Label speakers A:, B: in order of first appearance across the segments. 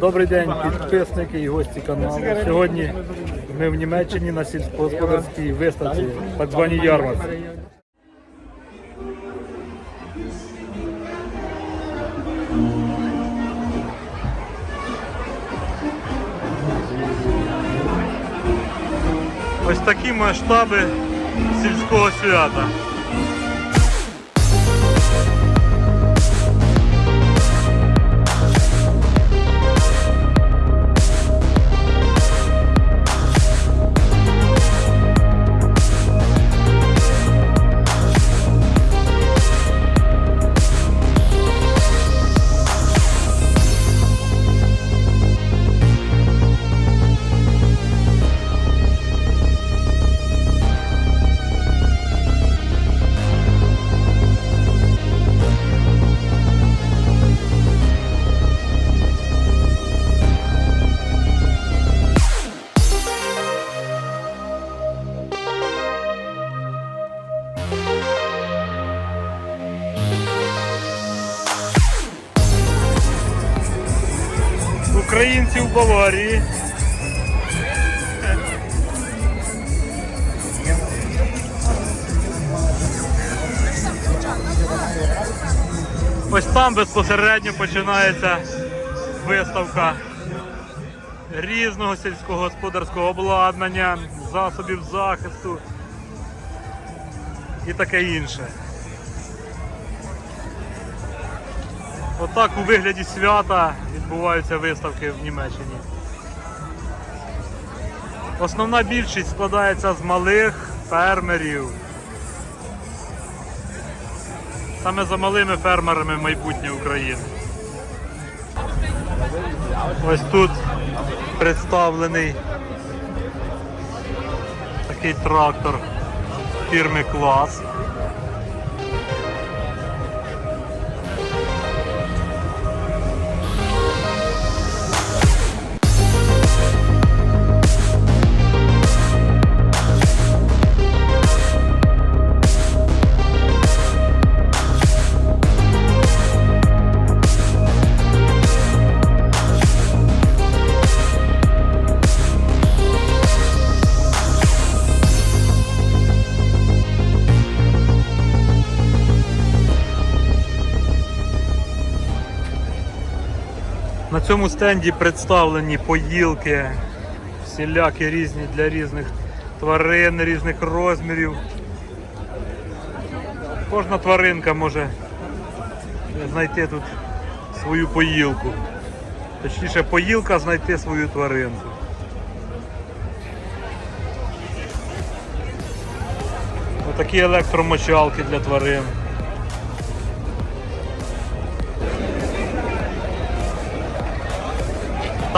A: Добрий день, підписники і гості каналу. Сьогодні ми в Німеччині на сільськогосподарській виставці, так званій ярмарці. Ось такі масштаби сільського свята. Українці в Баварії. Ось там безпосередньо починається виставка різного сільськогосподарського обладнання, засобів захисту і таке інше. Отак у вигляді свята відбуваються виставки в Німеччині. Основна більшість складається з малих фермерів. Саме за малими фермерами майбутнє України. Ось тут представлений такий трактор фірми Клас. Цьому стенді представлені поїлки, всілякі різні для різних тварин, різних розмірів. Кожна тваринка може знайти тут свою поїлку. Точніше, поїлка знайти свою тваринку. Отакі електромочалки для тварин.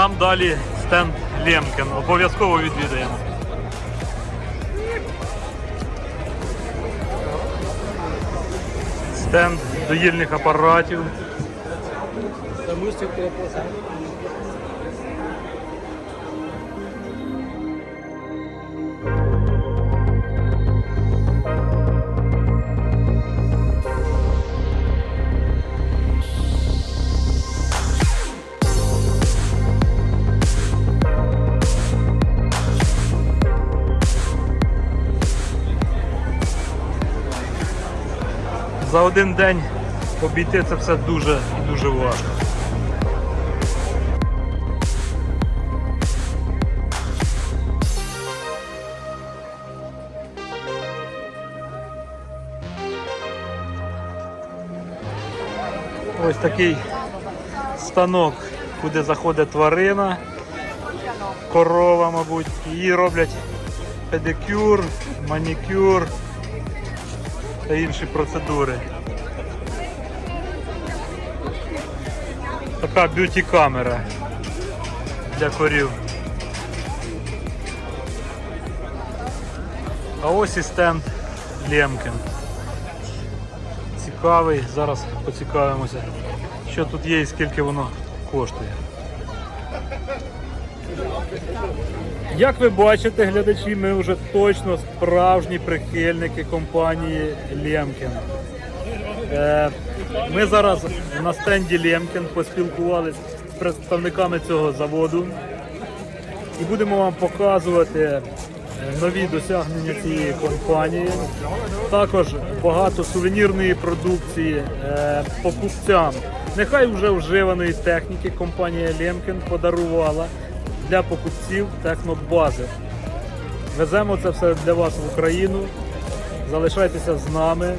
A: Там далі стенд Лемкен. Обов'язково відвідаємо. Стенд доїльних апаратів. За один день обійти це все дуже і дуже важко. Ось такий станок, куди заходить тварина, корова, мабуть, її роблять педикюр, манікюр та інші процедури. Така б'юті камера для корів. А ось і стенд Лемкін. Цікавий, зараз поцікавимося, що тут є і скільки воно коштує. Як ви бачите, глядачі, ми вже точно справжні прихильники компанії Лемкін. Е, Ми зараз на стенді Лемкін поспілкувалися з представниками цього заводу і будемо вам показувати е, нові досягнення цієї компанії. Також багато сувенірної продукції е, покупцям. Нехай вже вживаної техніки компанія Лемкін подарувала для покупців технобази. Веземо це все для вас в Україну. Залишайтеся з нами.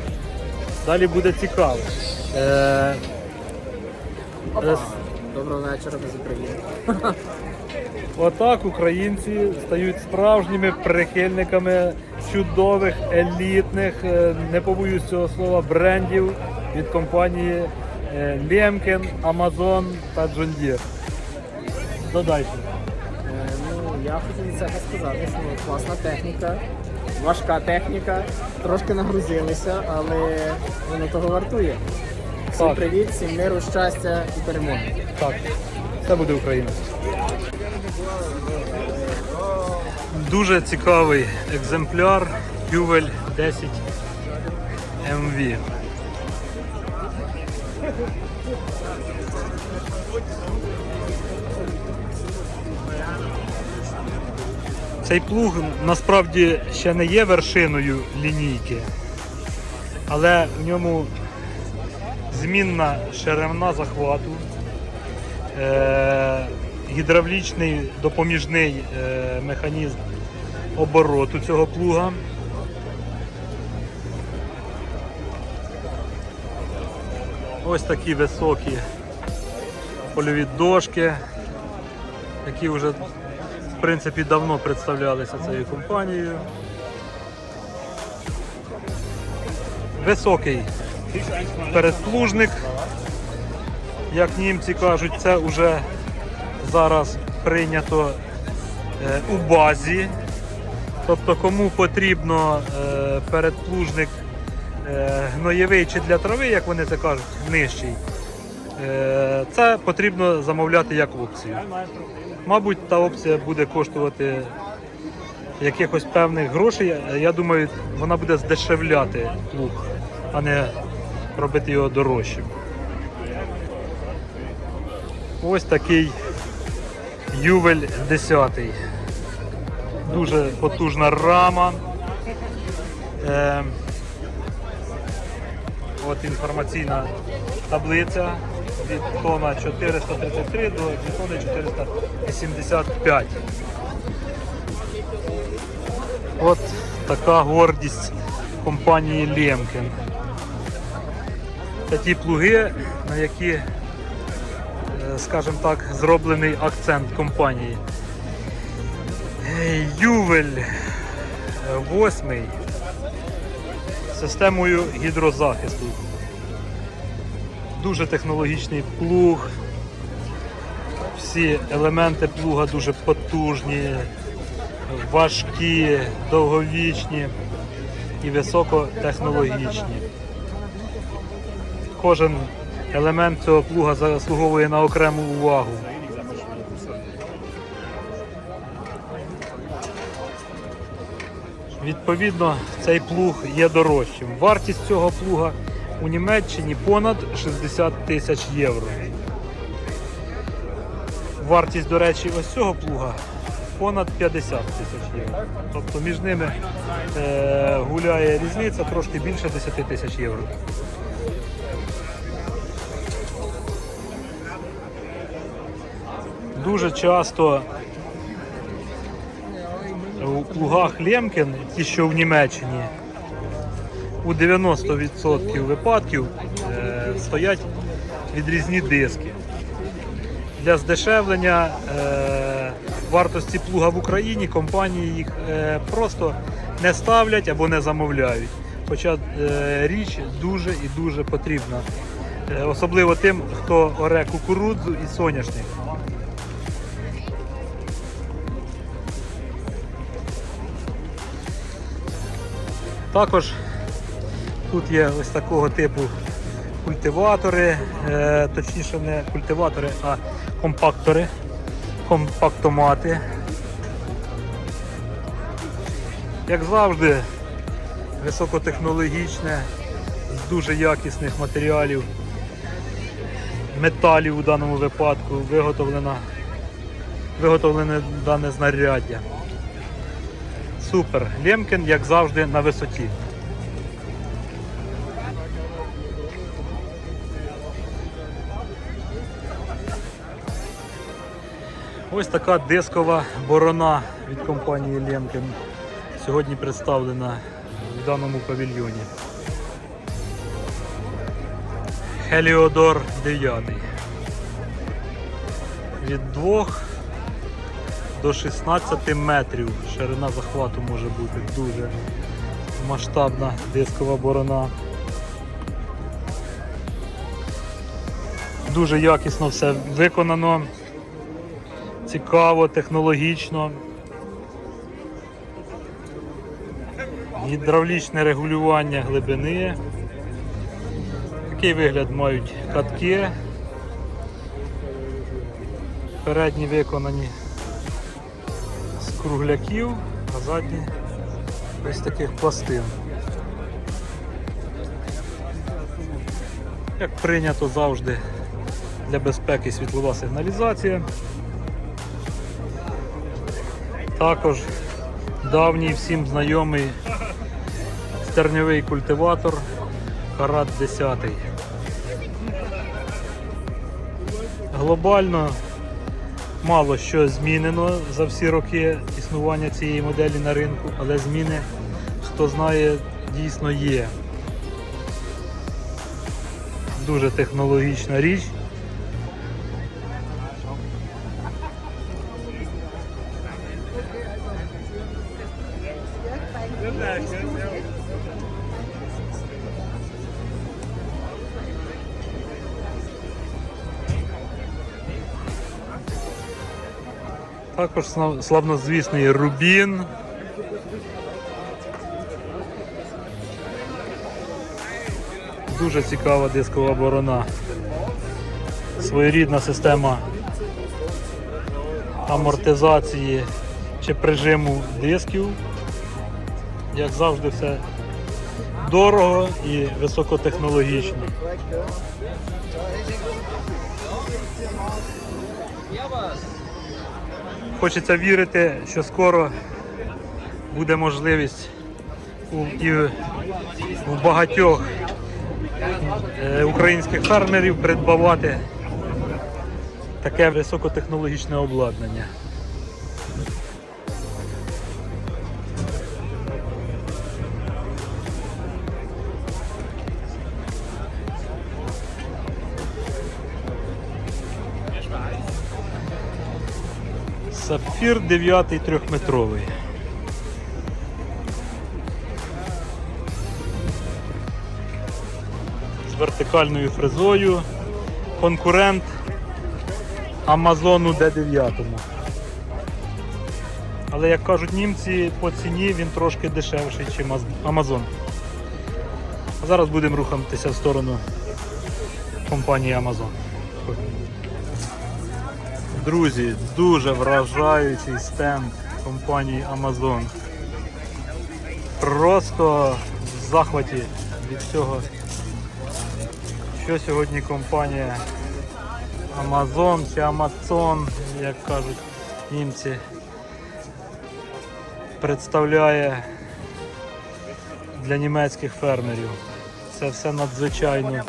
A: Далі буде цікаво. Е, е,
B: Доброго вечора, без України.
A: Отак українці стають справжніми прихильниками чудових, елітних, е, не побоюсь цього слова, брендів від компанії е, Lemken, Amazon та Deere. Додайте.
B: Я хочу від сказати, що класна техніка, важка техніка, трошки нагрузилися, але воно того вартує. Всім
A: Так.
B: привіт, всім миру, щастя і перемоги.
A: Так, це буде Україна. Дуже цікавий екземпляр Ювель 10 MV. Цей плуг насправді ще не є вершиною лінійки, але в ньому змінна ширина захвату, е, гідравлічний допоміжний е, механізм обороту цього плуга. Ось такі високі польові дошки, які вже принципі давно представлялися цією компанією. Високий передплужник. Як німці кажуть, це вже зараз прийнято е, у базі. Тобто кому потрібно е, передплужник е, гноєвий чи для трави, як вони це кажуть, нижчий, це потрібно замовляти як опцію. Мабуть, та опція буде коштувати якихось певних грошей. Я думаю, вона буде здешевляти плуг, а не робити його дорожчим. Ось такий Ювель 10. Дуже потужна рама. Е, от інформаційна таблиця від тона 433 до тонни 485. От така гордість компанії Лемкен. Це ті плуги, на які, е, скажімо так, зроблений акцент компанії. Е, Ювель е, восьмий системою гідрозахисту. Дуже технологічний плуг. Всі елементи плуга дуже потужні, важкі, довговічні і високотехнологічні. Кожен елемент цього плуга заслуговує на окрему увагу. Відповідно, цей плуг є дорожчим. Вартість цього плуга у Німеччині понад 60 тисяч євро. Вартість, до речі, ось цього плуга понад 50 тисяч євро. Тобто між ними е, гуляє різниця трошки більше 10 тисяч євро. Дуже часто у плугах Лемкен, ті, що в Німеччині, у 90% випадків е, стоять відрізні диски. Для здешевлення е, вартості плуга в Україні компанії їх е, просто не ставлять або не замовляють. Хоча е, річ дуже і дуже потрібна. Е, особливо тим, хто оре кукурудзу і соняшник. Також тут є ось такого типу культиватори, е, точніше не культиватори, а компактори, компактомати. Як завжди, високотехнологічне, з дуже якісних матеріалів. металів у даному випадку виготовлена, виготовлене дане знаряддя. Супер. Лємкін, як завжди, на висоті. Ось така дискова борона від компанії Ленкен сьогодні представлена в даному павільйоні. Хеліодор 9. Від 2 до 16 метрів ширина захвату може бути дуже масштабна дискова борона. Дуже якісно все виконано, цікаво, технологічно. Гідравлічне регулювання глибини. Такий вигляд мають катки. Передні виконані з кругляків, а задні ось таких пластин. Як прийнято завжди для безпеки світлова сигналізація. Також давній всім знайомий стерньовий культиватор Карат 10. Глобально мало що змінено за всі роки існування цієї моделі на ринку, але зміни, хто знає, дійсно є. Дуже технологічна річ. Також славнозвісний Рубін. Дуже цікава дискова борона. Своєрідна система амортизації чи прижиму дисків. Як завжди, все дорого і високотехнологічно. Хочеться вірити, що скоро буде можливість у, і у багатьох е, українських фермерів придбавати таке високотехнологічне обладнання. Сапфір 9 трьохметровий. З вертикальною фрезою. Конкурент Амазону D9. Але як кажуть німці, по ціні він трошки дешевший, ніж Amazon. А зараз будемо рухатися в сторону компанії Amazon. Друзі, дуже вражаючий стенд компанії Amazon. Просто в захваті від цього, що сьогодні компанія Amazon чи Amazon, як кажуть німці, представляє для німецьких фермерів. Це все надзвичайно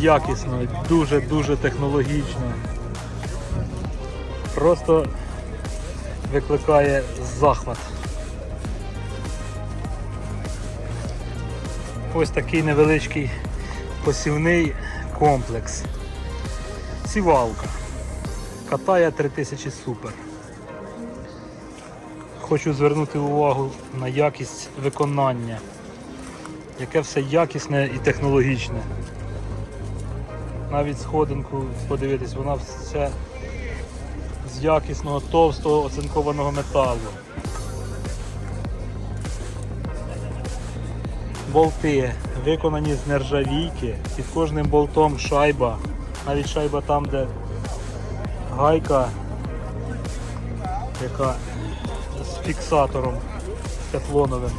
A: якісно, дуже-дуже технологічно просто викликає захват. Ось такий невеличкий посівний комплекс. Сівалка. Катає 3000 супер. Хочу звернути увагу на якість виконання, яке все якісне і технологічне. Навіть сходинку подивитись, вона вся якісного товстого оцинкованого металу. Болти виконані з нержавійки, під кожним болтом шайба, навіть шайба там, де гайка, яка з фіксатором тефлоновим.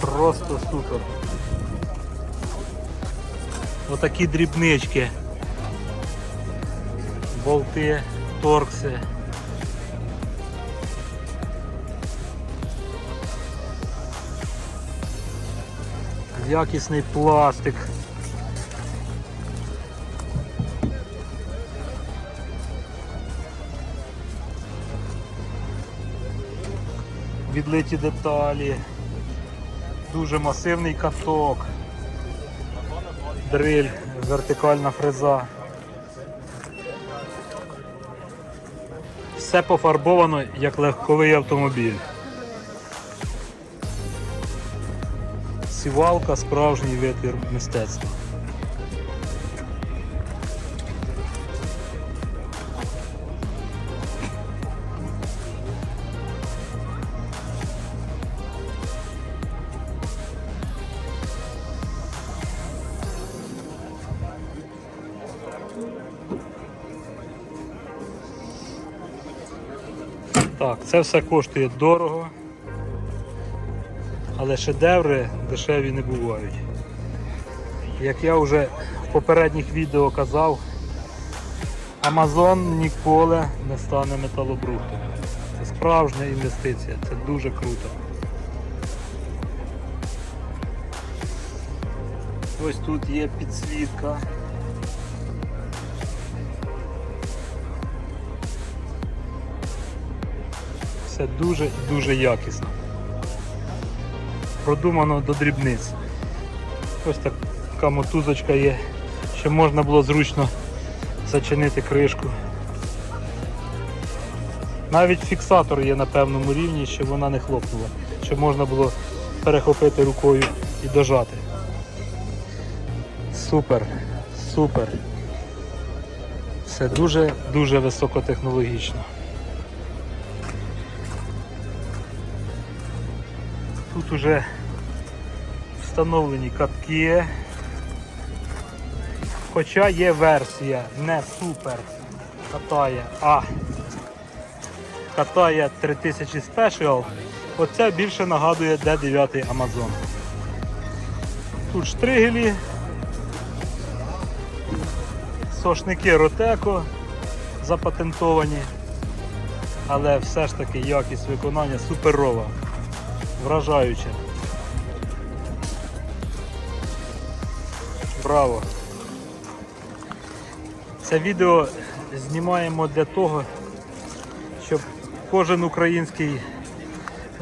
A: Просто супер. Отакі дрібнички. Болти, торкси. Якісний пластик. Відлиті деталі. Дуже масивний каток. Дриль, вертикальна фреза. Все пофарбовано як легковий автомобіль. Сівалка справжній витвір мистецтва. Це все коштує дорого, але шедеври дешеві не бувають. Як я вже в попередніх відео казав, Amazon ніколи не стане металобрухтом. Це справжня інвестиція, це дуже круто. Ось тут є підсвітка. Все дуже дуже якісно. Продумано до дрібниць. Ось така мотузочка є, щоб можна було зручно зачинити кришку. Навіть фіксатор є на певному рівні, щоб вона не хлопнула, щоб можна було перехопити рукою і дожати. Супер, супер. Все дуже-дуже високотехнологічно. Тут уже встановлені катки. Хоча є версія не супер катає, а катає 3000 Special. Оця більше нагадує D9 Amazon. Тут штригелі, сошники Ротеко запатентовані, але все ж таки якість виконання суперова вражаюче. Браво! Це відео знімаємо для того, щоб кожен український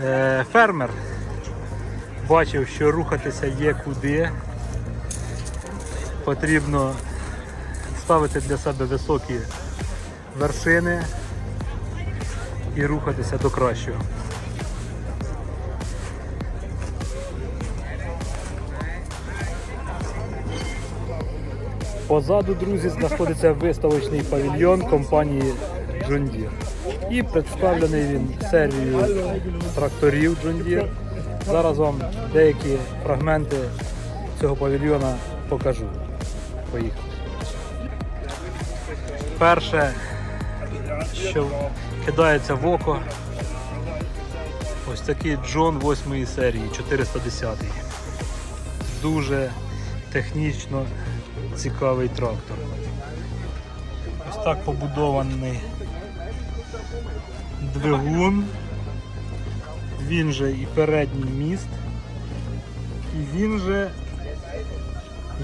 A: е, фермер бачив, що рухатися є куди. Потрібно ставити для себе високі вершини і рухатися до кращого. Позаду, друзі, знаходиться виставочний павільйон компанії John Deere. І представлений він серією тракторів John Deere. Зараз вам деякі фрагменти цього павільйона покажу. Поїхали. Перше, що кидається в око, ось такий Джон 8 серії, 410. Дуже технічно цікавий трактор. Ось так побудований двигун. Він же і передній міст, і він же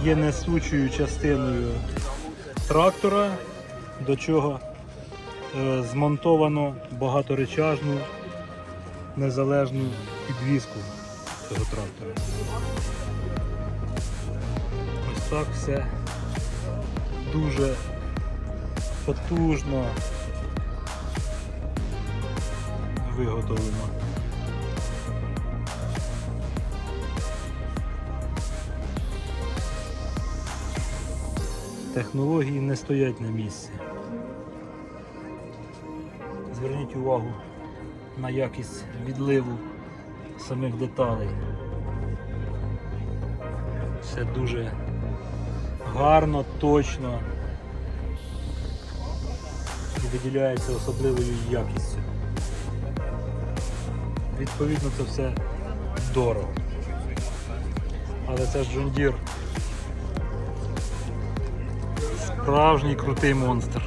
A: є несучою частиною трактора, до чого е, змонтовано багаторечажну незалежну підвіску цього трактора. Ось так все дуже потужно виготовлено. Технології не стоять на місці. Зверніть увагу на якість відливу самих деталей. Все дуже гарно, точно виділяється особливою якістю. Відповідно, це все дорого. Але це ж John Справжній крутий монстр.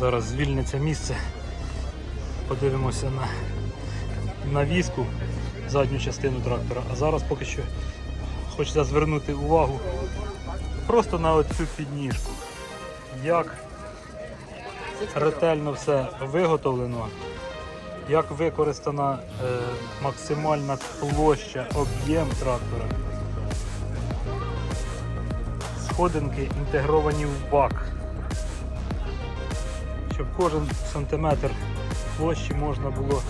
A: Зараз звільниться місце. Подивимося на навіску, задню частину трактора. А зараз поки що хочеться звернути увагу просто на оцю підніжку. Як ретельно все виготовлено, як використана е, максимальна площа, об'єм трактора. Сходинки інтегровані в бак щоб кожен сантиметр площі можна було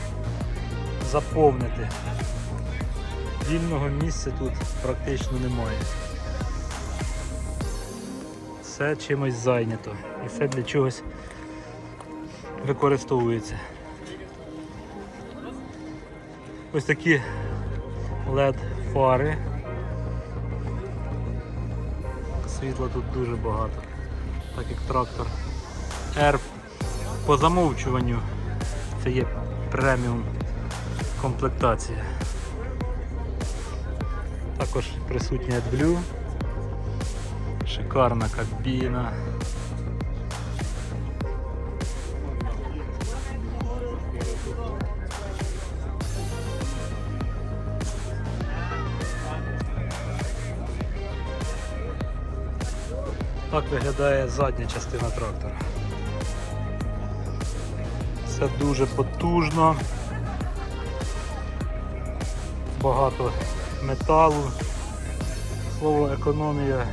A: заповнити. Вільного місця тут практично немає. Все чимось зайнято і все для чогось використовується. Ось такі LED фари. Світла тут дуже багато, так як трактор R по замовчуванню це є преміум комплектація. Також присутня AdBlue, шикарна кабіна. Так виглядає задня частина трактора. Все дуже потужно. Багато металу. Слово економія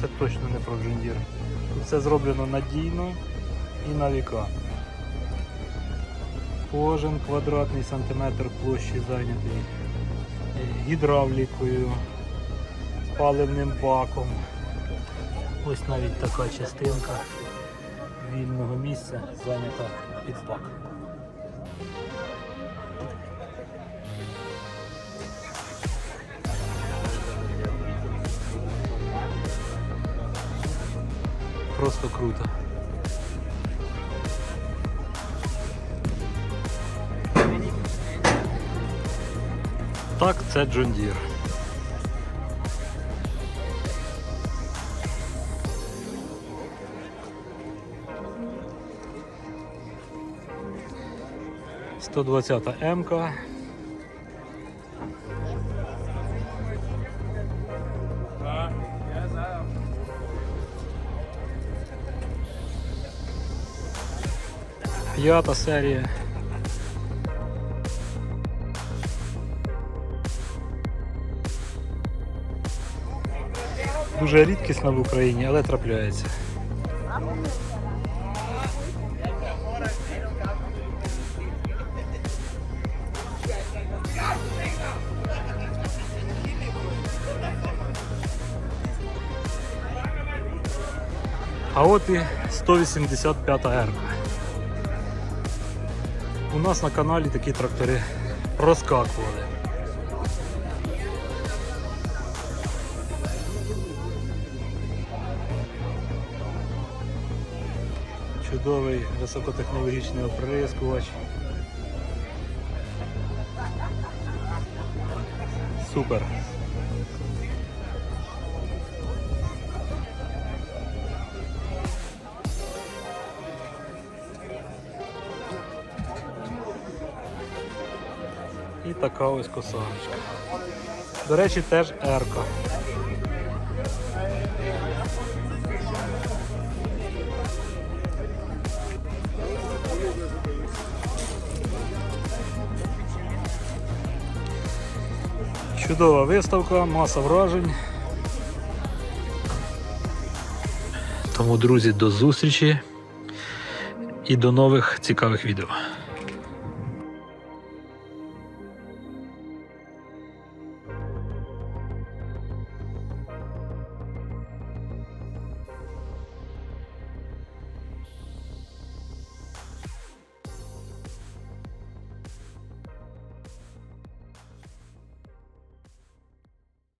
A: це точно не про джундір. Тут все зроблено надійно і на віка. Кожен квадратний сантиметр площі зайнятий гідравлікою, паливним баком. Ось навіть така частинка вільного місця зайнята під бак. Просто круто. Так, це Джондір. 120 М-ка. П'ята серія. Дуже рідкісна в Україні, але трапляється. А от і 185 Р. У нас на каналі такі трактори розкакували. Чудовий високотехнологічний оприскувач. Супер. Така ось косарочка. До речі, теж ерка. Чудова виставка, маса вражень. Тому, друзі, до зустрічі і до нових цікавих відео.